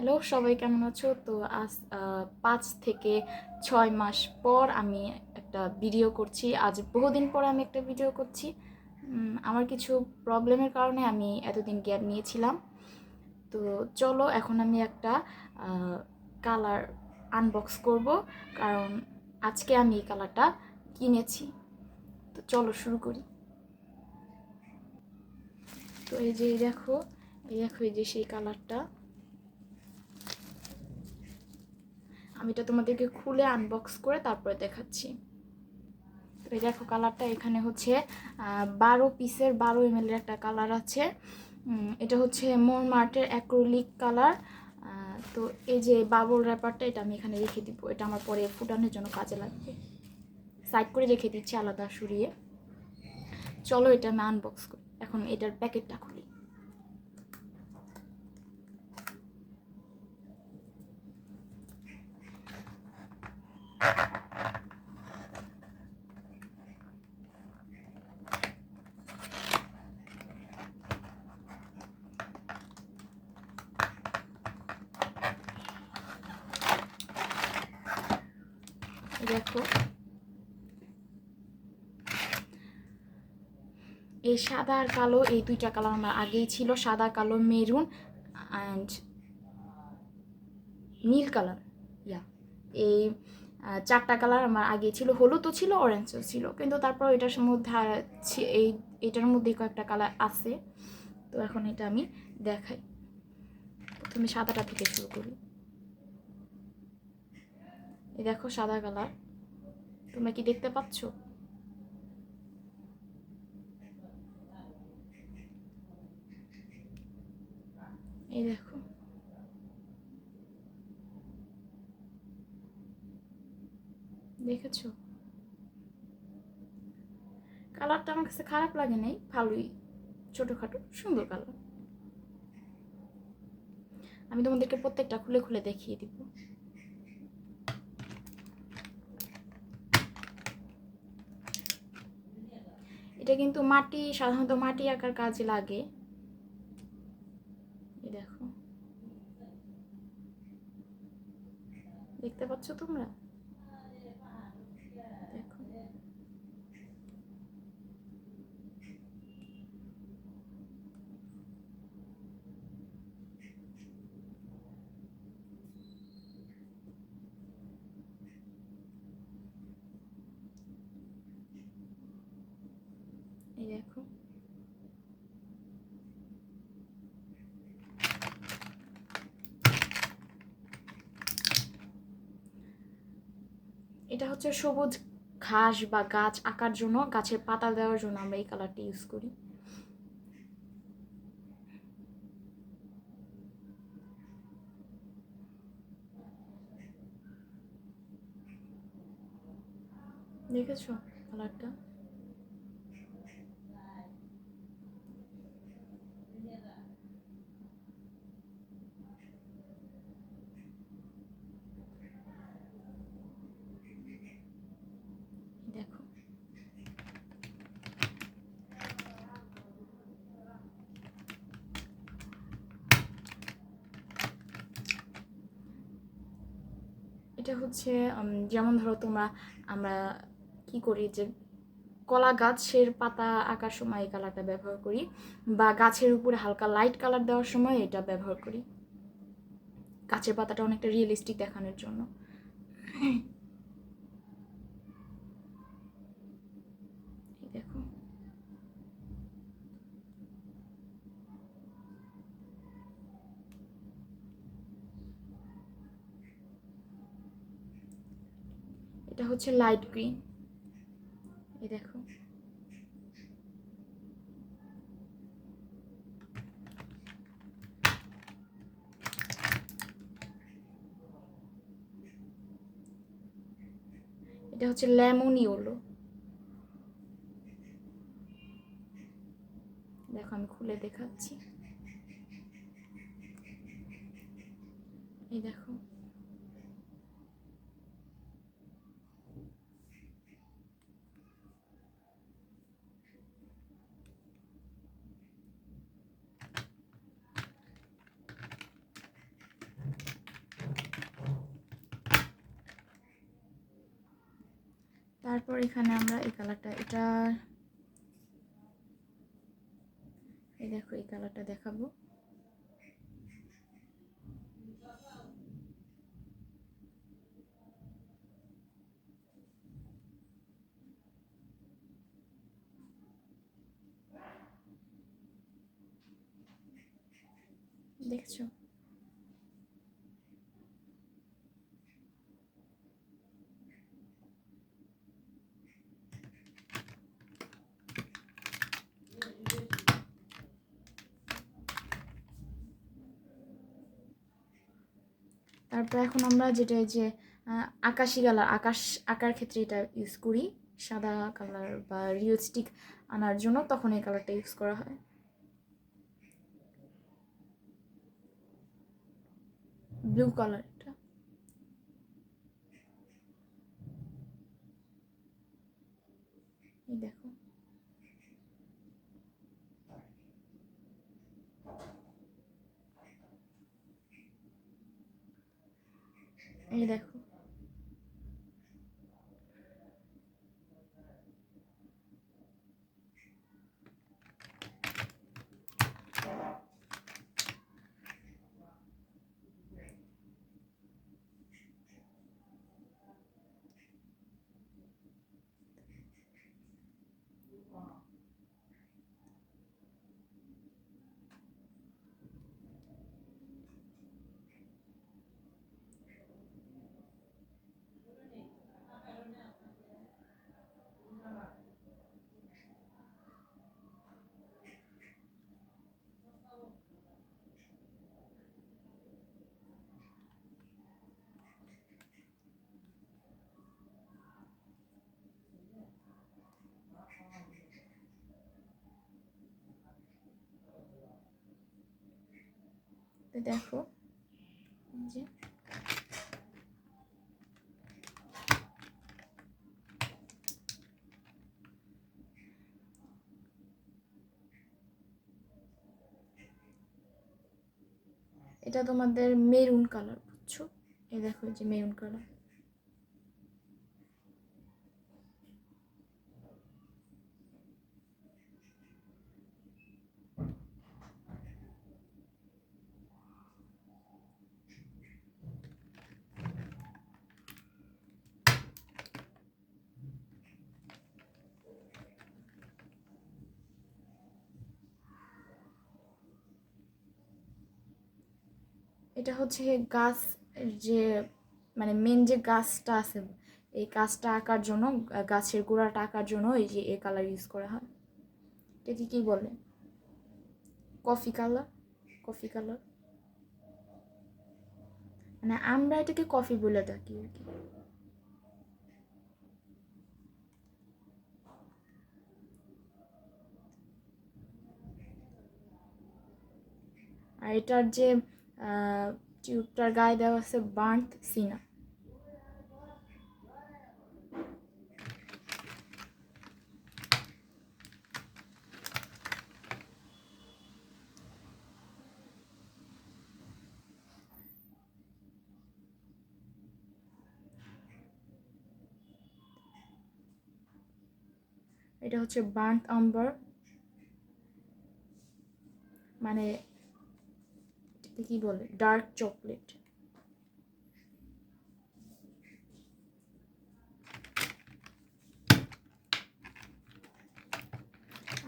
Hello, সবাই কেমন আছো? তো আজ পাঁচ থেকে ছয় মাস পর আমি একটা ভিডিও করছি। আজ বহুদিন পর আমি একটা ভিডিও করছি। আমার কিছু প্রবলেমের কারণে আমি এতদিন গ্যাপ নিয়েছিলাম। তো চলো, এখন আমি একটা কালার আনবক্স করব। কারণ আজকে আমি এই কালারটা কিনেছি। তো চলো, শুরু করি। তো এই যে দেখো, এই দেখো, এই যে সেই কালারটা আমি এটা তোমাদেরকে খুলে আনবক্স করে তারপরে দেখাচ্ছি। তো এই দেখো কালারটা এখানে হচ্ছে বারো পিসের বারো এম একটা কালার আছে। এটা হচ্ছে মোর মার্টের অ্যাক্রোলিক কালার তো এই যে বাবল র্যাপারটা এটা আমি এখানে রেখে দিব। এটা আমার পরে ফুটানোর জন্য কাজে লাগবে। সাইড করে রেখে দিচ্ছি আলাদা সরিয়ে। চলো এটা আমি আনবক্স করি। এখন এটার প্যাকেটটা খুলি এই দেখো। এই সাদা আর কালো, এই দুইটা কালার আমার আগেই ছিল, সাদা, কালো, মেরুন অ্যান্ড নীল কালার। ইয়া এই চারটা কালার আমার আগে ছিল, হলুদও ছিল অরেঞ্জও ছিল, কিন্তু তারপর এটার মধ্যে এই, এটার মধ্যে কয়েকটা কালার আছে। তো এখন এটা আমি দেখাই। প্রথমে সাদাটা থেকে শুরু করি। এই দেখো সাদা কালার। তোমরা কি দেখতে পাচ্ছো? এই দেখো। দেখেছ? কালারটা আমার কাছে খারাপ লাগে নাই, ভালোই। ছোটোখাটো, সুন্দর কালার। আমি তোমাদেরকে প্রত্যেকটা খুলে খুলে দেখিয়ে দিব। এটা কিন্তু মাটি সাধারণত মাটি আঁকার কাজে লাগে। দেখো। দেখতে পাচ্ছ তোমরা দেখো এই দেখো এটা হচ্ছে সবুজ ঘাস বা গাছ আঁকার জন্য, গাছের পাতা দেওয়ার জন্য আমরা এই কালারটি ইউজ করি। দেখেছ কালারটা দেখো এটা হচ্ছে যেমন ধরো তোমরা, আমরা কি করি যে কলা গাছের পাতা আঁকার সময় এই কালারটা ব্যবহার করি বা গাছের উপরে হালকা লাইট কালার দেওয়ার সময় এটা ব্যবহার করি। গাছের পাতাটা অনেকটা রিয়েলিস্টিক দেখানোর জন্য এই দেখো এটা হচ্ছে লাইট গ্রিন এই দেখো। এটা হচ্ছে লেমন ইয়েলো দেখো, আমি খুলে দেখাচ্ছি। এই দেখো। তারপর এখানে আমরা এই কালারটা এটা এই দেখো এই কালারটা দেখাবো। দেখছ? তারপর এখন আমরা যেটা যে আকাশি কালার, আকাশ, আঁকার ক্ষেত্রে এটা ইউজ করি। সাদা কালার বা রিয়েলস্টিক আনার জন্য তখন এই কালারটা ইউজ করা হয়। ব্লু কালার এটা এই দেখো এই দেখো তো দেখো। যে। এটা তোমাদের মেরুন কালার বুঝছ? এই দেখো যে মেরুন কালার। এটা হচ্ছে গাছ যে মানে মেন যে গাছটা আছে, এই গাছটা আঁকার জন্য, গাছের গোড়াটা আঁকার জন্য এই যে এ কালার ইউজ করা হয়। এটাকে কি বলে? কফি কালার কফি কালার মানে আমরা এটাকে কফি বলে থাকি আর কি। আর এটার যে টিউবটার গায়ে দেওয়া আছে বার্ন্ট সিনা এটা হচ্ছে বার্ন্ট আম্বার। মানে কি বলে? ডার্ক চকলেট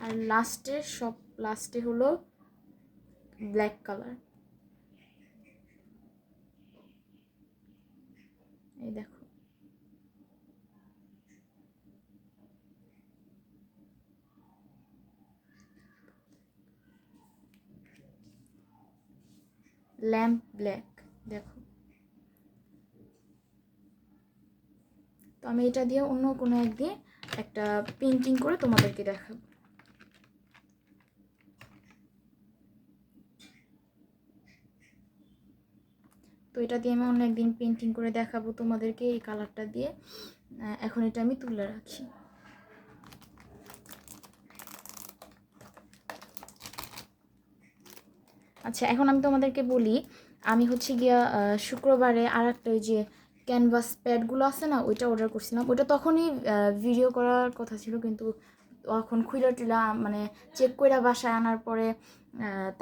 আর লাস্টে সব লাস্টে হলো ব্ল্যাক কালার এই দেখো। ল্যাম্প ব্ল্যাক, দেখো। তো আমি এটা দিয়ে অন্য কোনো একদিন একটা পেন্টিং করে তোমাদেরকে দেখাবো। তো এটা দিয়ে আমি অন্য একদিন পেন্টিং করে দেখাবো তোমাদেরকে এই কালারটা দিয়ে। এখন এটা আমি তুলে রাখি। আচ্ছা এখন আমি তোমাদেরকে বলি, আমি হচ্ছে গিয়া শুক্রবারে আর একটা ওই যে ক্যানভাস প্যাডগুলো আছে না, ওইটা অর্ডার করছিলাম। ওইটা তখনই ভিডিও করার কথা ছিল, কিন্তু তখন খুইলা টুলা মানে চেক করে বাসায় আনার পরে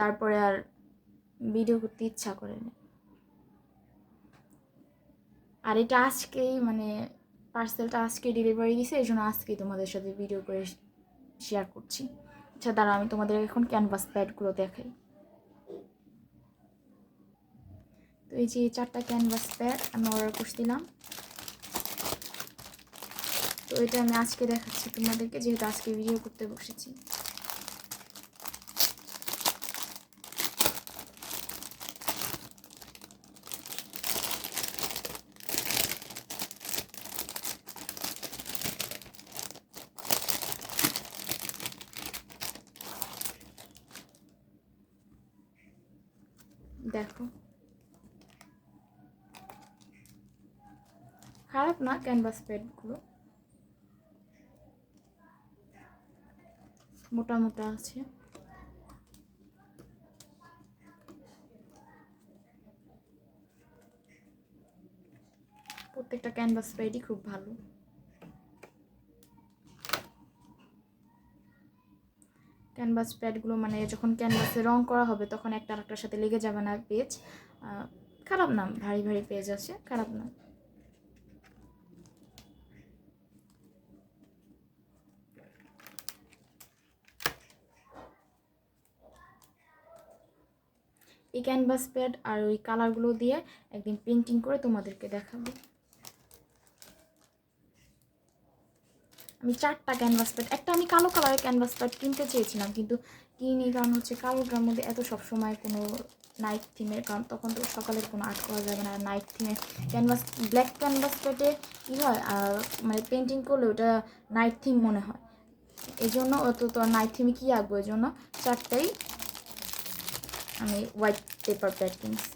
তারপরে আর ভিডিও করতে ইচ্ছা করেনি আর এটা আজকেই মানে পার্সেলটা আজকে ডেলিভারি দিছে, এই জন্য আজকেই তোমাদের সাথে ভিডিও করে শেয়ার করছি। আচ্ছা দাঁড়া আমি তোমাদের এখন ক্যানভাস প্যাডগুলো দেখাই। তো এই যে চারটা ক্যানভাস প্যাড আমি অর্ডার করছিলাম। তো এটা আমি আজকে দেখাচ্ছি তোমাদেরকে, যেহেতু আজকে ভিডিও করতে বসেছি। দেখো। খারাপ না ক্যানভাস প্যাডগুলো মোটা মোটা আছে। প্রত্যেকটা ক্যানভাস প্যাডই খুব ভালো। ক্যানভাস প্যাডগুলো মানে যখন ক্যানভাসে রং করা হবে, তখন একটা আরেকটার সাথে লেগে যাবে না পেজ খারাপ না, ভারী ভারী পেজ আছে, খারাপ না। এই ক্যানভাস প্যাড আর ওই কালারগুলো দিয়ে একদিন পেন্টিং করে তোমাদেরকে দেখাবো। আমি চারটা ক্যানভাস প্যাড একটা আমি কালো কালারের ক্যানভাস প্যাড কিনতে চেয়েছিলাম, কিন্তু কিনি কারণ হচ্ছে কালো কালোটার মধ্যে এত সবসময় কোনো নাইট থিমের কারণ তখন তো সকালের কোনো আর্ট করা যাবে না নাইট থিমে ক্যানভাস ব্ল্যাক ক্যানভাস প্যাডে কী হয় আর মানে পেন্টিং করলে ওটা নাইট থিম মনে হয়। এই জন্য অত তো নাইট থিমে কী আঁকবো? এই জন্য চারটাই আমি হোয়াইট পেপার প্যাড কিনছি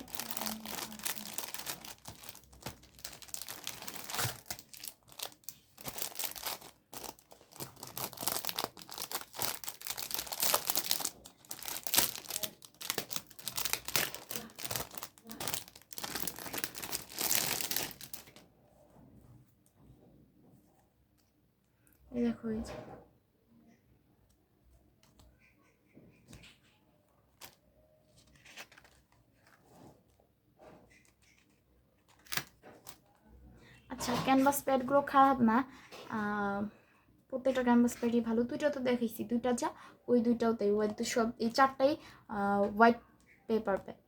এই দেখো ক্যানভাস প্যাডগুলো খারাপ না। প্রত্যেকটা ক্যানভাস প্যাডই ভালো। দুইটা তো দেখাইছি, দুইটা যা, ওই দুইটাও তাই। তো সব, এই চারটাই হোয়াইট পেপার প্যাড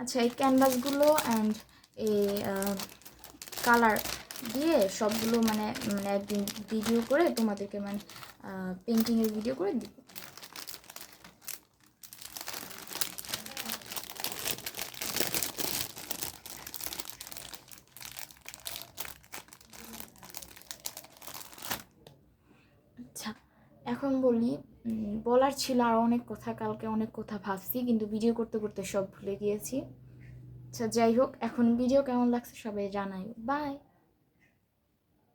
আচ্ছা এই ক্যানভাসগুলো অ্যান্ড এই কালার দিয়ে সবগুলো মানে মানে একদিন ভিডিও করে তোমাদেরকে মানে পেন্টিংয়ের ভিডিও করে দিব আচ্ছা এখন বলি বলার ছিল আর অনেক কথা, কালকে অনেক কথা ভাবছি, কিন্তু ভিডিও করতে করতে সব ভুলে গিয়েছি। আচ্ছা যাই হোক, এখন ভিডিও কেমন লাগছে সবাই জানাই বাই